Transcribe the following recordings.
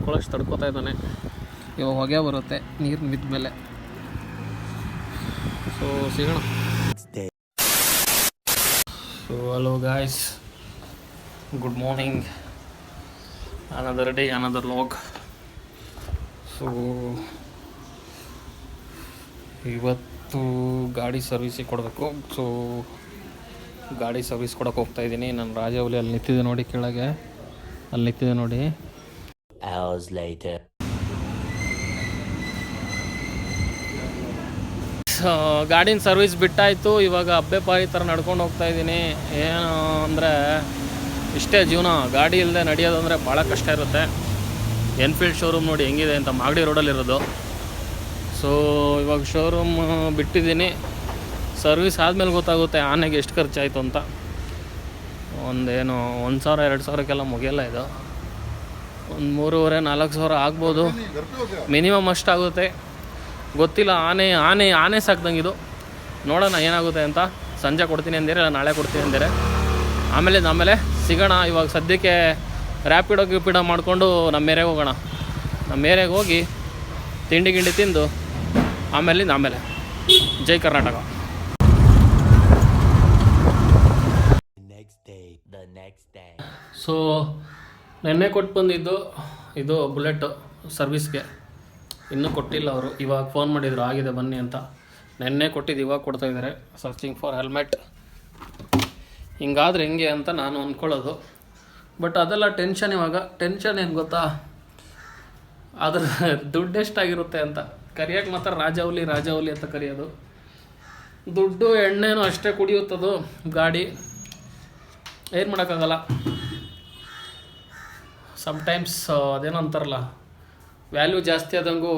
ತಡ್ಕೊಳ್ಳೋಷ್ಟು ತಡ್ಕೊತಾ ಇದ್ದಾನೆ. ಇವಾಗ ಹೊಗೆ ಬರುತ್ತೆ, ನೀರು ಬಿದ್ದ ಮೇಲೆ ಸೊ ಸಿಗೋಣ. So hello guys good morning another day another vlog so ಇವತ್ತು ಗಾಡಿ ಸರ್ವಿಸಿಗೆ ಕೊಡಬೇಕು. ಸೊ ಗಾಡಿ ಸರ್ವಿಸ್ ಕೊಡೋಕೆ ಹೋಗ್ತಾ ಇದ್ದೀನಿ. ನಾನು ರಾಜಾವಲಿ ಅಲ್ಲಿ ನಿಂತಿದ್ದೆ ನೋಡಿ ಕೆಳಗೆ. ಅಲ್ಲಿ ನಿಂತಿದ್ದೆ ನೋಡಿ. Hours later. ಸೊ ಗಾಡಿನ ಸರ್ವಿಸ್ ಬಿಟ್ಟಾಯಿತು. ಇವಾಗ ಅಬ್ಬೆ ಪಾರಿ ಥರ ನಡ್ಕೊಂಡು ಹೋಗ್ತಾ ಇದ್ದೀನಿ. ಏನು ಅಂದರೆ, ಇಷ್ಟೇ ಜೀವನ. ಗಾಡಿ ಇಲ್ಲದೆ ನಡೆಯೋದು ಅಂದರೆ ಭಾಳ ಕಷ್ಟ ಇರುತ್ತೆ. ಎನ್ಫೀಲ್ಡ್ ಶೋರೂಮ್ ನೋಡಿ ಹೆಂಗಿದೆ ಅಂತ ಮಾಗಡಿ ರೋಡಲ್ಲಿರೋದು ಸೊ ಇವಾಗ ಶೋರೂಮ್ ಬಿಟ್ಟಿದ್ದೀನಿ. ಸರ್ವಿಸ್ ಆದಮೇಲೆ ಗೊತ್ತಾಗುತ್ತೆ ಆನೆಗೆ ಎಷ್ಟು ಖರ್ಚಾಯಿತು ಅಂತ. ಒಂದೇನು ಒಂದು ಸಾವಿರ, ಎರಡು ಸಾವಿರಕ್ಕೆಲ್ಲ ಮುಗಿಯಲ್ಲ ಇದು. ಒಂದು ಮೂರುವರೆ ನಾಲ್ಕು ಸಾವಿರ ಆಗ್ಬೋದು. ಮಿನಿಮಮ್ ಅಷ್ಟಾಗುತ್ತೆ. ಗೊತ್ತಿಲ್ಲ ಆನೆ ಆನೆ ಆನೆ ಸಾಕ್ದಂಗೆ ಇದು ನೋಡೋಣ ಏನಾಗುತ್ತೆ ಅಂತ. ಸಂಜೆ ಕೊಡ್ತೀನಿ ಅಂದಿರಲ್ಲ ನಾಳೆ ಕೊಡ್ತೀನಿ ಅಂದಿರ ಆಮೇಲೆ ಆಮೇಲೆ ಸಿಗೋಣ ಇವಾಗ ಸದ್ಯಕ್ಕೆ ರ್ಯಾಪಿಡೋ ಗಿಪಿಡೋ ಮಾಡಿಕೊಂಡು ನಮ್ಮ ಮೇರೆಗೆ ಹೋಗೋಣ. ನಮ್ಮ ಮೇರೆಗೆ ಹೋಗಿ ತಿಂಡಿ ಗಿಂಡಿ ತಿಂದು ಆಮೇಲೆ ಆಮೇಲೆ. ಜೈ ಕರ್ನಾಟಕ. ಸೊ ನೆನ್ನೆ ಕೊಟ್ಟು ಬಂದಿದ್ದು ಇದು ಬುಲೆಟು ಸರ್ವಿಸ್ಗೆ. ಇನ್ನೂ ಕೊಟ್ಟಿಲ್ಲ ಅವರು. ಇವಾಗ ಫೋನ್ ಮಾಡಿದರು, ಆಗಿದೆ ಬನ್ನಿ ಅಂತ. ನೆನ್ನೆ ಕೊಟ್ಟಿದ್ದು, ಇವಾಗ ಕೊಡ್ತಾ ಇದ್ದಾರೆ. ಸರ್ಚಿಂಗ್ ಫಾರ್ ಹೆಲ್ಮೆಟ್ ಹಿಂಗಾದ್ರೆ ಹೆಂಗೆ ಅಂತ ನಾನು ಅಂದ್ಕೊಳ್ಳೋದು ಬಟ್ ಅದೆಲ್ಲ ಟೆನ್ಷನ್ ಇವಾಗ. ಟೆನ್ಷನ್ ಏನು ಗೊತ್ತಾ? ಅದ್ರ ದುಡ್ಡು ಎಷ್ಟಾಗಿರುತ್ತೆ ಅಂತ. ಕರಿಯೋಕ್ಕೆ ಮಾತ್ರ ರಾಜಾವಲಿ ರಾಜಾವಲಿ ಅಂತ ಕರೆಯೋದು. ದುಡ್ಡು, ಎಣ್ಣೆನೂ ಅಷ್ಟೇ ಕುಡಿಯುತ್ತದು ಗಾಡಿ. ಏನು ಮಾಡೋಕ್ಕಾಗಲ್ಲ. ಸಮ್ಟೈಮ್ಸ್ ಅದೇನೋ ಅಂತಾರಲ್ಲ ವ್ಯಾಲ್ಯೂ ಜಾಸ್ತಿ ಆದಂಗೂ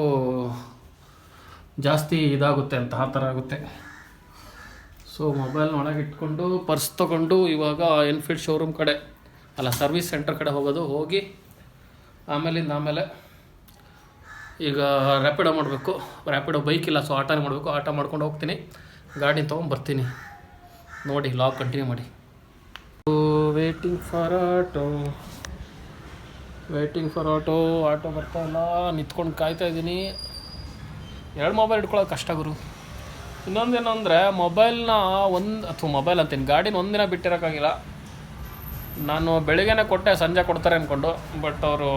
ಜಾಸ್ತಿ ಇದಾಗುತ್ತೆ ಅಂತ ಆ ಥರ ಆಗುತ್ತೆ. ಸೊ ಮೊಬೈಲ್ ಒಳಗೆ ಇಟ್ಕೊಂಡು ಪರ್ಸ್ ತೊಗೊಂಡು ಇವಾಗ ಎನ್ಫೀಲ್ಡ್ ಶೋರೂಮ್ ಕಡೆ, ಅಲ್ಲ ಸರ್ವಿಸ್ ಸೆಂಟರ್ ಕಡೆ ಹೋಗೋದು, ಹೋಗಿ ಆಮೇಲಿಂದ ಆಮೇಲೆ ಈಗ ರ್ಯಾಪಿಡೋ ಮಾಡಬೇಕು. ರ್ಯಾಪಿಡೋ ಬೈಕ್ ಇಲ್ಲ ಸೊ ಆಟೋನೇ ಮಾಡಬೇಕು. ಆಟೋ ಮಾಡ್ಕೊಂಡು ಹೋಗ್ತೀನಿ. ಗಾಡಿ ತೊಗೊಂಡು ಬರ್ತೀನಿ ನೋಡಿ ಲಾಗ್ ಕಂಟಿನ್ಯೂ ಮಾಡಿ. Waiting for auto waiting for auto auto ಬರ್ತಾ ಇಲ್ಲ, ನಿಂತ್ಕೊಂಡು ಕಾಯ್ತಾ ಇದ್ದೀನಿ. ಎರಡು ಮೊಬೈಲ್ ಇಟ್ಕೊಳ್ಳೋದು ಕಷ್ಟ ಗುರು. ಇನ್ನೊಂದೇನಂದರೆ ಮೊಬೈಲ್ನ ಒಂದು, ಅಥವಾ ಮೊಬೈಲ್ ಅಂತೀನಿ, ಗಾಡಿನ ಒಂದಿನ ಬಿಟ್ಟಿರೋಕ್ಕಾಗಿಲ್ಲ. ನಾನು ಬೆಳಿಗ್ಗೆನೇ ಕೊಟ್ಟೆ, ಸಂಜೆ ಕೊಡ್ತಾರೆ ಅಂದ್ಕೊಂಡು ಬಟ್ ಅವರು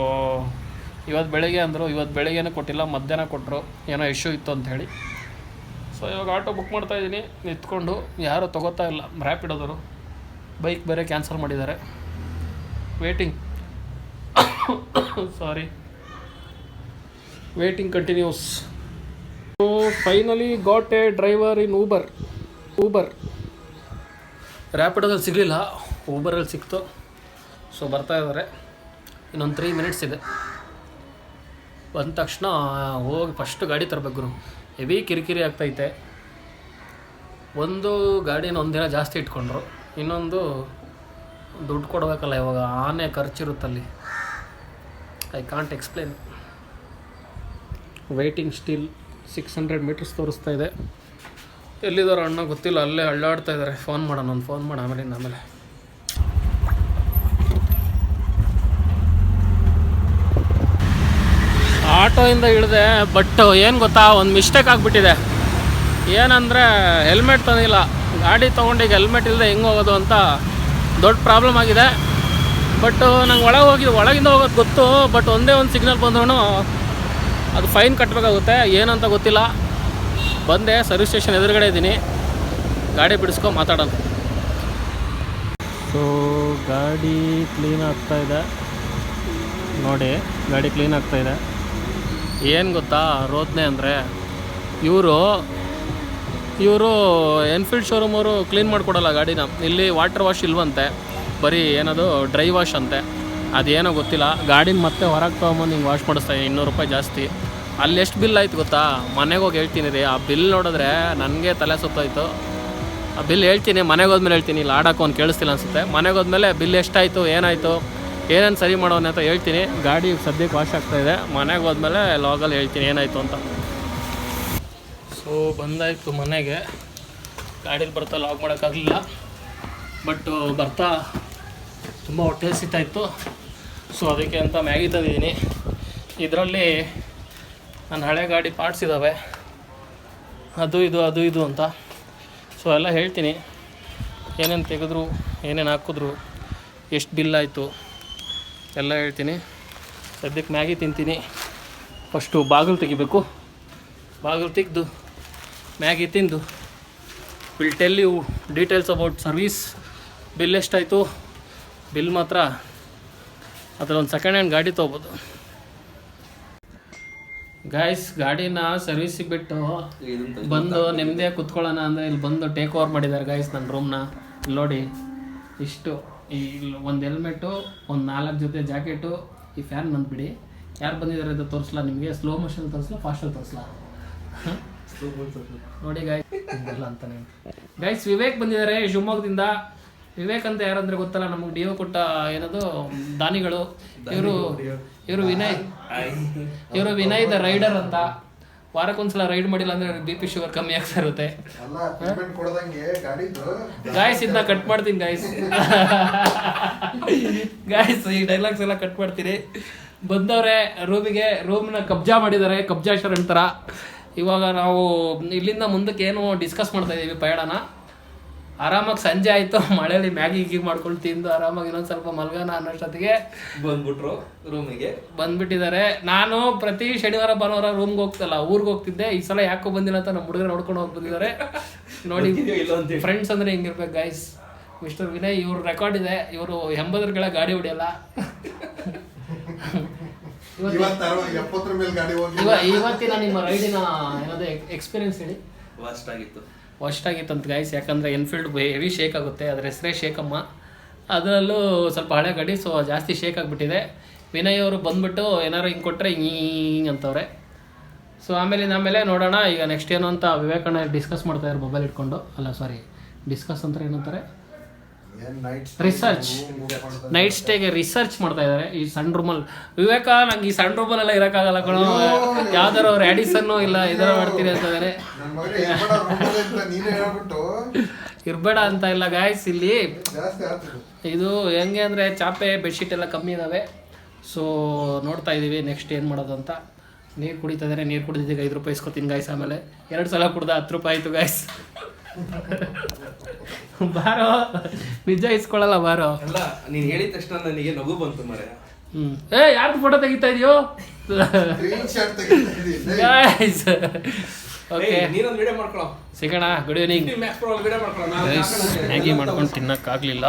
ಇವತ್ತು ಬೆಳಿಗ್ಗೆ ಅಂದರು ಇವತ್ತು ಬೆಳಿಗ್ಗೆನೇ ಕೊಟ್ಟಿಲ್ಲ, ಮಧ್ಯಾಹ್ನ ಕೊಟ್ಟರು ಏನೋ ಇಶ್ಯೂ ಇತ್ತು ಅಂತ ಹೇಳಿ. ಸೊ ಇವಾಗ ಆಟೋ ಬುಕ್ ಮಾಡ್ತಾ ಇದ್ದೀನಿ, ನಿಂತ್ಕೊಂಡು, ಯಾರೂ ತೊಗೋತಾ ಇಲ್ಲ ರ್ಯಾಪಿಡೋದವರು ಬೈಕ್ ಬೇರೆ ಕ್ಯಾನ್ಸಲ್ ಮಾಡಿದ್ದಾರೆ. Waiting sorry waiting continues so finally got a driver in Uber Uber ರ್ಯಾಪಿಡೋದಲ್ಲಿ ಸಿಗಲಿಲ್ಲ. ಊಬರಲ್ಲಿ ಸಿಕ್ತು. ಸೊ ಬರ್ತಾ ಇದ್ದಾರೆ ಇನ್ನೊಂದು ತ್ರೀ ಮಿನಿಟ್ಸ್ ಇದೆ. ಬಂದ ತಕ್ಷಣ ಹೋಗಿ ಫಸ್ಟ್ ಗಾಡಿ ತರಬೇಕು ಗುರು. ಹೆವಿ ಕಿರಿಕಿರಿ ಆಗ್ತೈತೆ. ಒಂದು ಗಾಡಿನ ಒಂದಿನ ಜಾಸ್ತಿ ಇಟ್ಕೊಂಡ್ರು. ಇನ್ನೊಂದು ದುಡ್ಡು ಕೊಡಬೇಕಲ್ಲ ಇವಾಗ. ಆನೆ ಖರ್ಚಿರುತ್ತಲ್ಲಿ. I can't explain waiting still six hundred metres ತೋರಿಸ್ತಾ ಇದೆ. ಎಲ್ಲಿದ್ದಾರೆ ಅಣ್ಣ ಗೊತ್ತಿಲ್ಲ, ಅಲ್ಲೇ ಅಳ್ಳಾಡ್ತಾ ಇದ್ದಾರೆ. ಫೋನ್ ಮಾಡೋಣ ಒಂದು ಫೋನ್ ಮಾಡಿ ಆಮೇಲೆ ಆಮೇಲೆ. ಆಟೋಯಿಂದ ಇಳಿದೆ ಬಟ್ ಏನು ಗೊತ್ತಾ, ಒಂದು ಮಿಸ್ಟೇಕ್ ಆಗಿಬಿಟ್ಟಿದೆ. ಏನಂದರೆ ಹೆಲ್ಮೆಟ್ ತಂದಿಲ್ಲ. ಗಾಡಿ ತೊಗೊಂಡೀಗ ಹೆಲ್ಮೆಟ್ ಇಲ್ಲದೆ ಹೆಂಗೆ ಹೋಗೋದು ಅಂತ ದೊಡ್ಡ ಪ್ರಾಬ್ಲಮ್ ಆಗಿದೆ. ಬಟ್ ನಂಗೆ ಒಳಗೆ ಹೋಗಿ ಒಳಗಿಂದ ಹೋಗೋದು ಗೊತ್ತು ಬಟ್ ಒಂದೇ ಒಂದು ಸಿಗ್ನಲ್ ಬಂದ್ರೂ ಅದು ಫೈನ್ ಕಟ್ಟಬೇಕಾಗುತ್ತೆ ಏನಂತ ಗೊತ್ತಿಲ್ಲ. ಬಂದೆ ಸರ್ವಿಸ್ ಸ್ಟೇಷನ್ ಎದುರುಗಡೆ ಇದ್ದೀನಿ. ಗಾಡಿ ಬಿಡಿಸ್ಕೊ ಮಾತಾಡೋಣ. ಸೊ ಗಾಡಿ ಕ್ಲೀನ್ ಆಗ್ತಾ ಇದೆ. ನೋಡಿ, ಗಾಡಿ ಕ್ಲೀನ್ ಆಗ್ತಾ ಇದೆ. ಏನು ಗೊತ್ತಾ, ರೋದ್ನೆ ಅಂದರೆ ಇವರು ಇವರು ಎನ್ಫೀಲ್ಡ್ ಶೋರೂಮ್ ಅವರು ಕ್ಲೀನ್ ಮಾಡಿಕೊಡಲ್ಲ ಗಾಡಿನ. ಇಲ್ಲಿ ವಾಟರ್ ವಾಶ್ ಇಲ್ವಂತೆ. ಬರೀ ಏನದು ಡ್ರೈ ವಾಶ್ ಅಂತೆ. ಅದೇನೋ ಗೊತ್ತಿಲ್ಲ. ಗಾಡಿನ ಮತ್ತೆ ಹೊರಗೆ ತೊಗೊಂಬಂದು ಹಿಂಗೆ ವಾಶ್ ಮಾಡಿಸ್ತಾ ಇನ್ನೂರು ರೂಪಾಯಿ ಜಾಸ್ತಿ. ಅಲ್ಲಿ ಎಷ್ಟು ಬಿಲ್ ಆಯ್ತು ಗೊತ್ತಾ? ಮನೆಗೆ ಹೋಗಿ ಹೇಳ್ತೀನಿ ರೀ. ಆ ಬಿಲ್ ನೋಡಿದ್ರೆ ನನಗೆ ತಲೆ ಸುತ್ತೋಯ್ತು. ಆ ಬಿಲ್ ಹೇಳ್ತೀನಿ. ಮನೆಗೆ ಹೋದ್ಮೇಲೆ ಹೇಳ್ತೀನಿ. ಇಲ್ಲಿ ಆಡೋಕೆ ಅವ್ನು ಕೇಳಿಸ್ತಿಲ್ಲ ಅನಿಸುತ್ತೆ. ಮನೆಗೆ ಹೋದ್ಮೇಲೆ ಬಿಲ್ ಎಷ್ಟಾಯಿತು, ಏನಾಯಿತು, ಏನೇನು ಸರಿ ಮಾಡೋಣ ಅಂತ ಹೇಳ್ತೀನಿ. ಗಾಡಿ ಸದ್ಯಕ್ಕೆ ವಾಶ್ ಆಗ್ತಾ ಇದೆ. ಮನೆಗೆ ಹೋದ್ಮೇಲೆ ಲಾಗಲ್ಲಿ ಹೇಳ್ತೀನಿ, ಏನಾಯಿತು ಅಂತ. ಸೊ ಬಂದಾಯಿತು ಮನೆಗೆ. ಗಾಡೀಲಿ ಬರ್ತಾ ಲಾಗ್ ಮಾಡೋಕ್ಕಾಗಲಿಲ್ಲ ಬಟ್ ಬರ್ತಾ ತುಂಬ ಹೊಟ್ಟೆ ಇತ್ತು. ಸೊ ಅದಕ್ಕೆ ಅಂತ ಮ್ಯಾಗಿ ತಂದಿದ್ದೀನಿ ಇದರಲ್ಲಿ ನನ್ನ ಹಳೆ ಗಾಡಿ ಪಾರ್ಟ್ಸ್ ಇದ್ದಾವೆ ಅದು ಇದು ಅದು ಇದು ಅಂತ. ಸೊ ಎಲ್ಲ ಹೇಳ್ತೀನಿ. ಏನೇನು ತೆಗೆದ್ರು, ಏನೇನು ಹಾಕಿದ್ರು, ಎಷ್ಟು ಬಿಲ್ ಆಯಿತು, ಎಲ್ಲ ಹೇಳ್ತೀನಿ. ಸದ್ಯಕ್ಕೆ ಮ್ಯಾಗಿ ತಿಂತೀನಿ. ಫಸ್ಟು ಬಾಗಿಲು ತೆಗಿಬೇಕು. ಬಾಗಿಲು ತೆಗೆದು, ಮ್ಯಾಗಿ ತಿಂದು will tell you details about service bill ಎಷ್ಟಾಯಿತು? ಬಿಲ್ ಮಾತ್ರ ಅದರ ಒಂದು ಸೆಕೆಂಡ್ ಹ್ಯಾಂಡ್ ಗಾಡಿ ತೊಗೋಬೋದು. ಗಾಯ್ಸ್ ಗಾಡಿನ ಸರ್ವಿಸಿಗೆ ಬಿಟ್ಟು ಬಂದು ನೆಮ್ಮದಿಯಾಗಿ ಕುತ್ಕೊಳ್ಳೋಣ ಅಂದರೆ ಇಲ್ಲಿ ಬಂದು ಟೇಕ್ ಓವರ್ ಮಾಡಿದ್ದಾರೆ ಗಾಯ್ಸ್ ನನ್ನ ರೂಮ್ನ ಇಲ್ಲಿ ನೋಡಿ ಇಷ್ಟು ಈ ಒಂದು ಹೆಲ್ಮೆಟ್ಟು ಒಂದು ನಾಲ್ಕು ಜೊತೆ ಜಾಕೆಟು ಈ ಫ್ಯಾನ್ ಬಂದುಬಿಡಿ. ಯಾರು ಬಂದಿದ್ದಾರೆ ಅಂತ ತೋರಿಸ್ಲಾ ನಿಮಗೆ? ಸ್ಲೋ ಮೋಷನ್ ತೋರಿಸಲ ಫಾಸ್ಟಲ್ಲಿ ತೋರಿಸ್ಲಾ? ನೋಡಿ ಗಾಯ್ಸ್ ಅಂತ ಅಂತಾನೆ. ಗೈಸ್ ವಿವೇಕ್ ಬಂದಿದ್ದಾರೆ ಶಿವಮೊಗ್ಗದಿಂದ. ವಿವೇಕ್ ಅಂತ ಯಾರಂದ್ರೆ ಗೊತ್ತಲ್ಲ ನಮಗೆ ಡಿಒ ಕೊಟ್ಟ ಏನದು ದಾನಿಗಳು. ಇವರು ಇವರು ವಿನಯ್. ಇವರು ವಿನಯ್ ದ ರೈಡರ್ ಅಂತ. ವಾರಕ್ಕೊಂದ್ಸಲ ರೈಡ್ ಮಾಡಿಲ್ಲ ಅಂದ್ರೆ ಬಿ ಪಿ ಶುಗರ್ ಕಮ್ಮಿ ಆಗ್ತಾ ಇರುತ್ತೆ. ಗಾಯಸ್ ಪೇಮೆಂಟ್ ಕೊಡದಂಗೆ ಗಾಡಿದು. ಗಾಯ್ಸ್ ಇದನ್ನ ಕಟ್ ಮಾಡ್ತೀನಿ ಗಾಯ್ಸ್ ಗಾಯ್ಸ್ ಈ ಡೈಲಾಗ್ಸ್ ಎಲ್ಲ ಕಟ್ ಮಾಡ್ತೀನಿ. ಬಂದವ್ರೆ ರೂಮಿಗೆ ರೂಮ್ನ ಕಬ್ಜಾ ಮಾಡಿದ್ದಾರೆ ಕಬ್ಜಾ ಶರಣ್ ಅಂತಾರ ಇವಾಗ ನಾವು ಇಲ್ಲಿಂದ ಮುಂದಕ್ಕೆ ಏನು ಡಿಸ್ಕಸ್ ಮಾಡ್ತಾ ಇದೀವಿ ಪಯಣನ. ಆರಾಮಾಗಿ ಸಂಜೆ ಆಯಿತು ಮಳೆಯಲ್ಲಿ ಮ್ಯಾಗಿ ಗೀಗಿ ಮಾಡ್ಕೊಂಡು ತಿಂದು ಆರಾಮಾಗಿ ಇನ್ನೊಂದು ಸ್ವಲ್ಪ ಮಲ್ಗಾನ ಅನ್ನೋಷ್ಟೊತ್ತಿಗೆ ಬಂದ್ಬಿಟ್ರು ರೂಮಿಗೆ. ಬಂದ್ಬಿಟ್ಟಿದ್ದಾರೆ. ನಾನು ಪ್ರತಿ ಶನಿವಾರ ಭಾನುವಾರ ರೂಮ್ಗೆ ಹೋಗ್ತಲ್ಲ ಊರಿಗೆ ಹೋಗ್ತಿದ್ದೆ. ಈ ಸಲ ಯಾಕೋ ಬಂದಿಲ್ಲ ಅಂತ ನಮ್ಮ ಹುಡುಗರು ನೋಡ್ಕೊಂಡು ಹೋಗಿ ಬಂದಿದ್ದಾರೆ. ನೋಡಿ ಇಲ್ಲ ಅಂತ ಫ್ರೆಂಡ್ಸ್ ಅಂದ್ರೆ ಹಿಂಗಿರ್ಬೇಕು ಗೈಸ್ ಮಿಸ್ಟರ್ ವಿನಯ್ ಇವ್ರ ರೆಕಾರ್ಡ್ ಇದೆ. ಇವರು ಎಂಬತ್ತರ ಕೆಳ ಗಾಡಿ ಹೊಡಿಯಲ್ಲ ಇವತ್ತಿನ ನಿಮ್ಮ ರೈಡಿನ ಏನಾದ್ರು ಎಕ್ಸ್ಪೀರಿಯನ್ಸ್ ಹೇಳಿ. ವಾಸ್ಟ್ ಆಗಿತ್ತು. ಆಗಿತ್ತಂತ ಗಾಯ್ಸ್ ಯಾಕಂದರೆ ಎನ್ಫೀಲ್ಡ್ ಹೆವಿ ಶೇಕ್ ಆಗುತ್ತೆ. ಅದರ ಹೆಸರೇ ಶೇಕಮ್ಮ ಅದರಲ್ಲೂ ಸ್ವಲ್ಪ ಹಳೆ ಗಾಡಿ ಸೊ ಜಾಸ್ತಿ ಶೇಕ್ ಆಗಿಬಿಟ್ಟಿದೆ. ವಿನಯ್ ಅವರು ಬಂದ್ಬಿಟ್ಟು ಏನಾರು ಹಿಂಗೆ ಕೊಟ್ಟರೆ ಹಿಂಗೆ ಅಂತವ್ರೆ. ಸೊ ಆಮೇಲೆ ಆಮೇಲೆ ನೋಡೋಣ. ಈಗ ನೆಕ್ಸ್ಟ್ ಏನು ಅಂತ ವಿವೇಕಣ್ಣ ಡಿಸ್ಕಸ್ ಮಾಡ್ತಾ ಇದ್ದಾರೆ ಮೊಬೈಲ್ ಇಟ್ಕೊಂಡು. ಅಲ್ಲ ಸಾರಿ ಡಿಸ್ಕಸ್ ಅಂತಾರೆ ಏನಂತಾರೆ? ರಿಸರ್ಚ್ ನೈಟ್ ಸ್ಟೇಗೆ ರಿಸರ್ಚ್ ಮಾಡ್ತಾ ಇದ್ದಾರೆ ಈ ಸಣ್ಣ ರೂಮಲ್ಲಿ ವಿವೇಕ ನಂಗೆ ಈ ಸಣ್ಣ ರೂಮಲ್ಲೆಲ್ಲ ಇರೋಕ್ಕಾಗಲ್ಲ ಕಣೋ. ಯಾವ್ದಾರು ಅವ್ರು ಆಡಿಸನ್ ಇಲ್ಲ ಇದರ ಮಾಡ್ತೀರಿ ಅಂತ ಇದ್ದಾರೆ ನನ್ನ ಮಗನೇ ಇರ್ಬೇಡ ಅಂತ ಇಲ್ಲ ಗಾಯ್ಸ್ ಇಲ್ಲಿ. ಇದು. ಹೆಂಗೆ ಅಂದರೆ ಚಾಪೆ ಬೆಡ್ಶೀಟ್ ಎಲ್ಲ ಕಮ್ಮಿ ಇದಾವೆ. ಸೊ ನೋಡ್ತಾ ಇದ್ದೀವಿ ನೆಕ್ಸ್ಟ್ ಏನು ಮಾಡೋದು ಅಂತ. ನೀರು ಕುಡಿತಾ ಇದ್ದಾರೆ ನೀರು ಕುಡಿದಿದ್ದೀಗ ಐದು ರೂಪಾಯಿ ಇಸ್ಕೊತೀನಿ ಗಾಯ್ಸ್ ಆಮೇಲೆ. ಎರಡು ಸಲ ಕುಡ್ದ ಹತ್ತು ರೂಪಾಯಿ ಆಯಿತು ಗಾಯ್ಸ್ ಬಾರೋ. ನಿಜ ಇಸ್ಕೊಳ್ಳಲ್ಲ ಬಾರೋ. ಅಲ್ಲ ನೀನ್ ಹೇಳಿದ ತಕ್ಷಣ ನನಗೆ ನಗು ಬಂತು ಮರೆ ಹ್ಮ್. ಏ ಯಾರ್ದು ಫೋಟೋ ತೆಗಿತಾ ಇದೆಯೋ? ಸ್ಕ್ರೀನ್ ಶಾಟ್ ತೆಗಿತಾ ಗಾಯ್ಸ್ ಓಕೆ ನೀನೊಂದು ವಿಡಿಯೋ ಮಾಡ್ಕೊಳೋ. ಸಿಗೋಣ ಗುಡ್ ಈವ್ನಿಂಗ್ ಮ್ಯಾಗಿ ಮಾಡ್ಕೊಂಡು ತಿನ್ನೋಕ್ಕಾಗಲಿಲ್ಲ.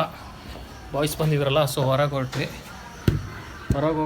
ಬಾಯ್ಸ್ ಬಂದಿದ್ರಲ್ಲ ಸೊ ಹೊರಗೆ ಹೊರಟ್ವಿ. ಹೊರಗೆ